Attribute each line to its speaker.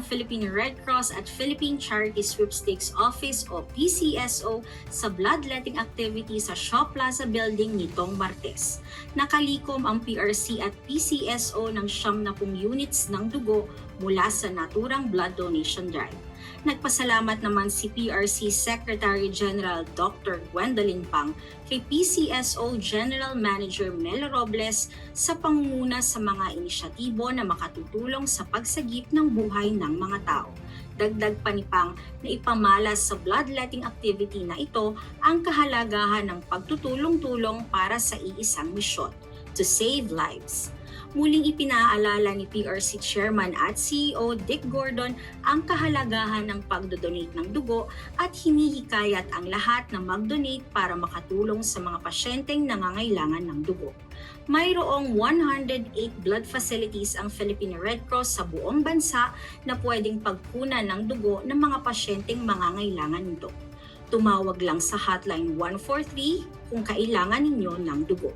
Speaker 1: Philippine Red Cross at Philippine Charity Sweepstakes Office o PCSO sa bloodletting activity sa Shaw Plaza Building nitong Martes. Nakalikom ang PRC at PCSO ng siyam na pung units ng dugo mula sa naturang blood donation drive. Nagpasalamat naman si PRC Secretary General Dr. Gwendolyn Pang kay PCSO General Manager Mel Robles sa pangunguna sa mga inisyatibo na makatutulong sa pagsagip ng buhay ng mga tao. Dagdag pa ni Pang na ipamalas sa bloodletting activity na ito ang kahalagahan ng pagtutulong-tulong para sa iisang misyon, to save lives. Muling ipinaalala ni PRC Chairman at CEO Dick Gordon ang kahalagahan ng pagdodonate ng dugo at hinihikayat ang lahat na mag-donate para makatulong sa mga pasyenteng nangangailangan ng dugo. Mayroong 108 blood facilities ang Philippine Red Cross sa buong bansa na pwedeng pagkunan ng dugo ng mga pasyenteng mangangailangan nito. Tumawag lang sa hotline 143 kung kailangan ninyo ng dugo.